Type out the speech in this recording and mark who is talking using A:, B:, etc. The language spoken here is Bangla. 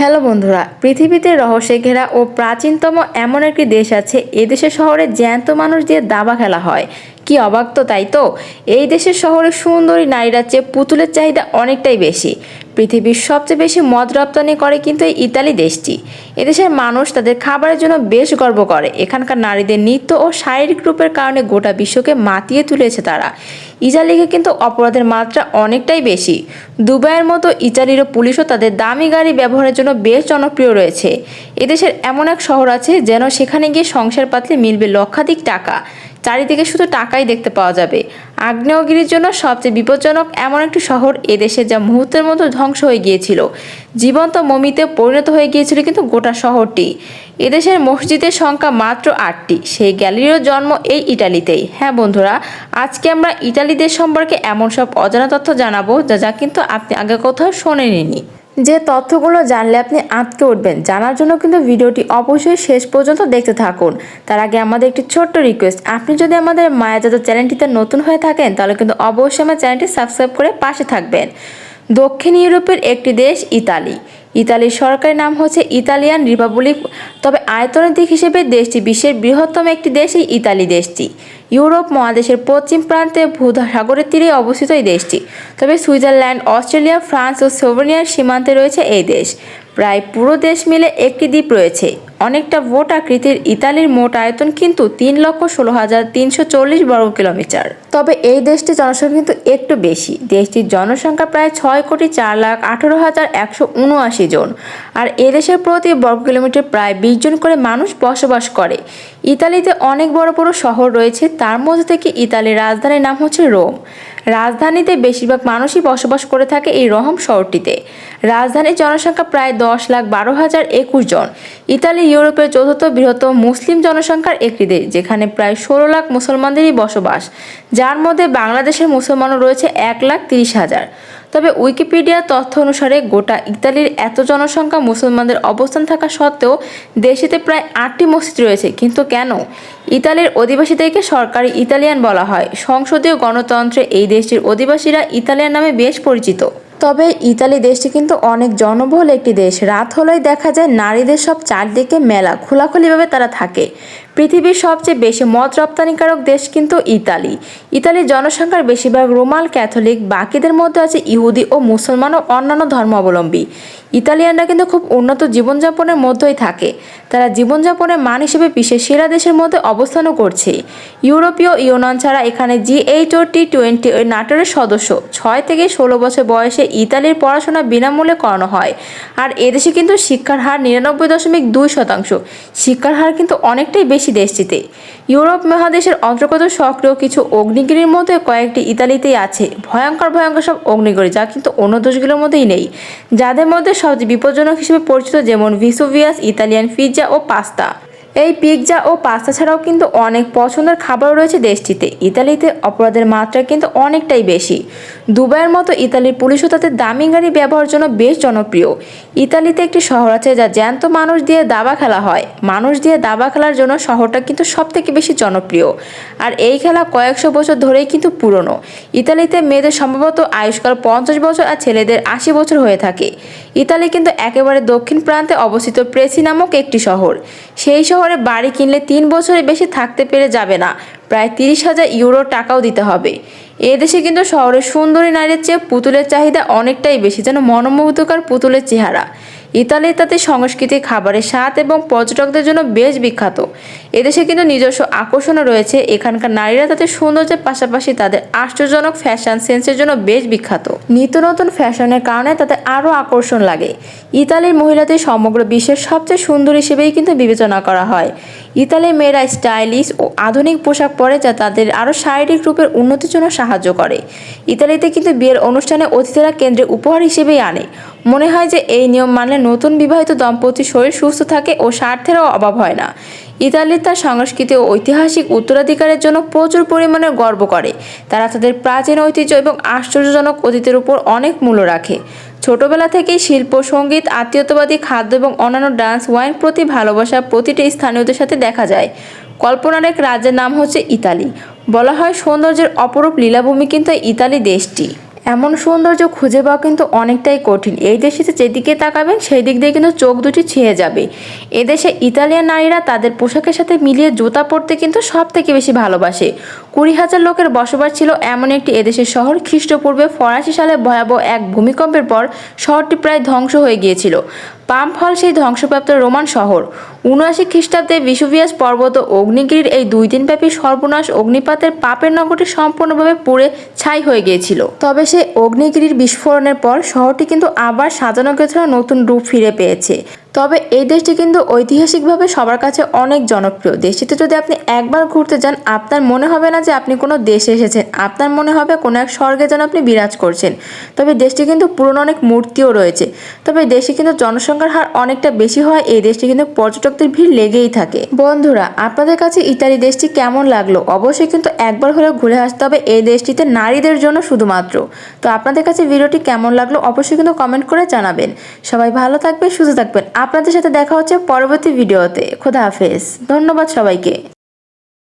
A: হ্যালো বন্ধুরা, পৃথিবীতে রহস্যে ঘেরা ও প্রাচীনতম এমন একটি দেশ আছে এদেশের শহরে জ্যান্ত মানুষ দিয়ে দাবা খেলা হয়। কি অবাক তো তাই তো? এই দেশের শহরে সুন্দরী নারীরা চেয়ে পুতুলের চাহিদা অনেকটাই বেশি। পৃথিবীর সবচেয়ে বেশি মদ রপ্তানি করে কিন্তু এই ইতালি দেশটি। এদেশের মানুষ তাদের খাবারের জন্য বেশ গর্ব করে। এখানকার নারীদের নৃত্য ও শারীরিক রূপের কারণে গোটা বিশ্বকে মাতিয়ে তুলেছে তারা। ইতালিকে কিন্তু অপরাধের মাত্রা অনেকটাই বেশি। দুবাইয়ের মতো ইতালিরও পুলিশও তাদের দামি গাড়ি ব্যবহারের জন্য বেশ জনপ্রিয় রয়েছে। এদেশের এমন এক শহর আছে যেন সেখানে গিয়ে সংসার পাতলে মিলবে লক্ষাধিক টাকা। চারিদিকে শুধু টাকাই দেখতে পাওয়া যাবে। আগ্নেয়গিরির জন্য সবচেয়ে বিপজ্জনক এমন একটি শহর এদেশে যা মুহূর্তের মতো ধ্বংস হয়ে গিয়েছিল। জীবন্ত মমিতে পরিণত হয়ে গিয়েছিল কিন্তু গোটা শহরটি। এদেশের মসজিদের সংখ্যা মাত্র আটটি। সেই গ্যালারিরও জন্ম এই ইটালিতেই হ্যাঁ বন্ধুরা, আজকে আমরা ইটালি দেশ সম্পর্কে এমন সব অজানা তথ্য জানাব যা যা কিন্তু আপনি আগে কোথাও শোনেননি যে তথ্যগুলো জানলে আপনি আঁতকে উঠবেন। জানার জন্য কিন্তু ভিডিওটি অবশ্যই শেষ পর্যন্ত দেখতে থাকুন। তার আগে আমাদের একটি ছোট্ট রিকোয়েস্ট আপনি যদি আমাদের মায়াজাত চ্যানেলটিতে নতুন হয়ে থাকেন, তাহলে কিন্তু অবশ্যই আমার চ্যানেলটি সাবস্ক্রাইব করে পাশে থাকবেন। দক্ষিণ ইউরোপের একটি দেশ, ইতালি। ইতালির সরকারি নাম হচ্ছে ইতালিয়ান রিপাবলিক। তবে আয়তনের দিক হিসেবে দেশটি বিশ্বের বৃহত্তম একটি দেশ এই ইতালি দেশটি। ইউরোপ মহাদেশের পশ্চিম প্রান্তে ভূসাগরের তীরে অবস্থিত এই দেশটি। তবে সুইজারল্যান্ড, অস্ট্রেলিয়া, ফ্রান্স ও সোভেনিয়ার সীমান্তে রয়েছে এই দেশ। প্রায় পুরো দেশ মিলে একটি দ্বীপ রয়েছে। অনেকটা ভোট আকৃতির ইতালির মোট আয়তন কিন্তু তিন লক্ষ ষোলো হাজার তিনশো চল্লিশ বর্গ কিলোমিটার। তবে এই দেশটির জনসংখ্যা কিন্তু একটু বেশি। দেশটির জনসংখ্যা প্রায় ছয় কোটি চার লাখ আঠেরো হাজার একশো উনআশি জন। আর এদেশের প্রতি বর্গ কিলোমিটার প্রায় বিশ জন করে মানুষ বসবাস করে। ইতালিতে অনেক বড় বড় শহর রয়েছে, তার মধ্যে থেকে ইতালির রাজধানীর নাম হচ্ছে রোম। রাজধানীতে বেশিরভাগ মানুষই বসবাস করে থাকে এই রহম শহরটিতে। রাজধানীর জনসংখ্যা প্রায় দশ লাখ বারো হাজার একুশ জন। ইতালি, ইউরোপের চতুর্থ বৃহত্তম মুসলিম জনসংখ্যার একটি দেশ, যেখানে প্রায় ষোলো লাখ মুসলমানদেরই বসবাস। যার মধ্যে বাংলাদেশের মুসলমানও রয়েছে এক লাখ তিরিশ হাজার। তবে উইকিপিডিয়ার তথ্য অনুসারে গোটা ইতালির এত জনসংখ্যা মুসলমানদের অবস্থান থাকা সত্ত্বেও দেশটিতে প্রায় আটটি মসজিদ রয়েছে। কিন্তু কেন? ইতালির অধিবাসীদেরকে সরকারি ইতালিয়ান বলা হয়। সংসদীয় গণতন্ত্রে এই দেশটির অধিবাসীরা ইতালিয়ান নামে বেশ পরিচিত। তবে ইতালি দেশটি কিন্তু অনেক জনবহুল একটি দেশ। রাত হলেই দেখা যায় নারীদের সব চারদিকে মেলা, খোলাখুলিভাবে তারা থাকে। পৃথিবীর সবচেয়ে বেশি মদ রপ্তানিকারক দেশ কিন্তু ইতালি। ইতালির জনসংখ্যার বেশিরভাগ রোমাল ক্যাথলিক, বাকিদের মধ্যে আছে ইহুদি ও মুসলমান ও অন্যান্য ধর্মাবলম্বী। ইতালিয়ানরা কিন্তু খুব উন্নত জীবনযাপনের মধ্যেই থাকে। তারা জীবনযাপনের মান হিসেবে বিশ্বের সেরা দেশের মধ্যে অবস্থানও করছে। ইউরোপীয় ইউনিয়ন ছাড়া এখানে জি এইট ও টি টোয়েন্টি নাটোরের সদস্য। ছয় থেকে ষোলো বছর বয়সে ইতালির পড়াশোনা বিনামূল্যে করানো হয়। আর এদেশে কিন্তু শিক্ষার হার নিরানব্বই দশমিক দুই শতাংশ। শিক্ষার হার কিন্তু অনেকটাই বেশি দেশটিতে। ইউরোপ মহাদেশের অন্তর্গত সক্রিয় কিছু অগ্নিগিরির মধ্যে কয়েকটি ইতালিতেই আছে। ভয়ঙ্কর ভয়ঙ্কর সব অগ্নিগিরি, যা কিন্তু অন্য দেশগুলোর মধ্যেই নেই। যাদের মধ্যে সবচেয়ে বিপজ্জনক হিসেবে পরিচিত যেমন ভিসুভিয়াস, ইতালিয়ান পিৎজা ও পাস্তা। এই পিৎজা ও পাস্তা ছাড়াও কিন্তু অনেক পছন্দের খাবার রয়েছে দেশটিতে। ইতালিতে অপরাধের মাত্রা কিন্তু অনেকটাই বেশি। দুবাইয়ের মতো ইতালির পুলিশও তাদের দামি গাড়ি ব্যবহারের জন্য বেশ জনপ্রিয়। ইতালিতে একটি শহর আছে যা জ্যান্ত মানুষ দিয়ে দাবা খেলা হয়। মানুষ দিয়ে দাবা খেলার জন্য শহরটা কিন্তু সব থেকে বেশি জনপ্রিয়। আর এই খেলা কয়েকশো বছর ধরেই কিন্তু পুরনো। ইতালিতে মেয়েদের সম্ভবত আয়ুষ্কাল পঞ্চাশ বছর আর ছেলেদের আশি বছর হয়ে থাকে। ইতালি কিন্তু একেবারে দক্ষিণ প্রান্তে অবস্থিত প্রেসি নামক একটি শহর। সেই শহরে বাড়ি কিনলে তিন বছরের বেশি থাকতে পেরে যাবে না। প্রায় তিরিশ হাজার ইউরো টাকাও দিতে হবে। এদেশে কিন্তু শহরের সুন্দরী নারীর চেয়ে পুতুলের চাহিদা অনেকটাই বেশি, যেন মনোমুগ্ধকর পুতুলের চেহারা। ইতালি তাদের সংস্কৃতি, খাবারের স্বাদ এবং পর্যটকদের জন্য বেশ বিখ্যাত। এদেশে কিন্তু নিজস্ব আকর্ষণও রয়েছে। এখানকার নারীরা তাদের সৌন্দর্যের পাশাপাশি তাদের আশ্চর্যজনক ফ্যাশন সেন্সের জন্য বেশ বিখ্যাত। নিত্য নতুন ফ্যাশনের কারণে তাদের আরও আকর্ষণ লাগে। ইতালির মহিলাদের সমগ্র বিশ্বের সবচেয়ে সুন্দর হিসেবেই কিন্তু বিবেচনা করা হয়। ইতালির মেয়েরা স্টাইলিশ ও আধুনিক পোশাক পরে যা তাদের আরও শারীরিক রূপের উন্নতির জন্য সাহায্য করে। ইতালিতে কিন্তু বিয়ের অনুষ্ঠানে অতিথিরা কেন্দ্রে উপহার হিসেবেই আনে। মনে হয় যে এই নিয়ম মানলে নতুন বিবাহিত দম্পতির শরীর সুস্থ থাকে ও স্বার্থেরও অভাব হয় না। ইতালি তার সংস্কৃতি ও ঐতিহাসিক উত্তরাধিকারের জন্য প্রচুর পরিমাণে গর্ব করে। তারা তাদের প্রাচীন ঐতিহ্য এবং আশ্চর্যজনক অতীতের উপর অনেক মূল্য রাখে। ছোটবেলা থেকেই শিল্প, সংগীত, আত্মীয়তাবাদী খাদ্য এবং অন্যান্য ডান্স, ওয়াইন প্রতি ভালোবাসা প্রতিটি স্থানীয়দের সাথে দেখা যায়। কল্পনার এক রাজ্যের নাম হচ্ছে ইতালি। বলা হয় সৌন্দর্যের অপরূপ লীলাভূমি কিন্তু ইতালি দেশটি। এমন সৌন্দর্য খুঁজে পাওয়া কিন্তু অনেকটাই কঠিন। এই দেশে যেদিকে তাকাবেন সেই দিক দিয়ে কিন্তু চোখ দুটি ছেয়ে যাবে। এদেশে ইতালিয়ান নারীরা তাদের পোশাকের সাথে মিলিয়ে জুতা পরতে কিন্তু সব থেকে বেশি ভালোবাসে। কুড়ি হাজার লোকের বসবাস ছিল এমন একটি এদেশের শহর। খ্রিস্টপূর্বে ফরাসি সালে ভয়াবহ এক ভূমিকম্পের পর শহরটি প্রায় ধ্বংস হয়ে গিয়েছিল। পাম্প হল সেই ধ্বংসপ্রাপ্ত রোমান শহর। উনআশি খ্রিস্টাব্দে বিশুভিয়াস পর্বত ও অগ্নিগিরির এই দুই দিনব্যাপী সর্বনাশ অগ্নিপাতের পাপের নগরটি সম্পূর্ণভাবে পুড়ে ছাই হয়ে গিয়েছিল। তবে সেই অগ্নিগিরির বিস্ফোরণের পর শহরটি কিন্তু আবার সাজানো গেছিল নতুন রূপ ফিরে পেয়েছে। তবে এই দেশটি কিন্তু ঐতিহাসিকভাবে সবার কাছে অনেক জনপ্রিয়। দেশটিতে যদি আপনি একবার ঘুরতে যান, আপনার মনে হবে না যে আপনি কোনো দেশে এসেছেন। আপনার মনে হবে কোনো এক স্বর্গে যেন আপনি বিরাজ করছেন। তবে দেশটি কিন্তু পুরনো অনেক মূর্তিও রয়েছে। তবে দেশে কিন্তু জনসংখ্যার হার অনেকটা বেশি হয় এই দেশটি কিন্তু পর্যটকদের ভিড় লেগেই থাকে। বন্ধুরা, আপনাদের কাছে ইতালি দেশটি কেমন লাগল? অবশ্যই কিন্তু একবার হলেও ঘুরে আসতে হবে এই দেশটিতে নারীদের জন্য শুধুমাত্র। তো আপনাদের কাছে ভিডিওটি কেমন লাগল? অবশ্যই কিন্তু কমেন্ট করে জানাবেন। সবাই ভালো থাকবেন, সুস্থ থাকবেন। আপনাদের সাথে দেখা হচ্ছে পরবর্তী ভিডিওতে। খোদা হাফেজ। ধন্যবাদ সবাইকে।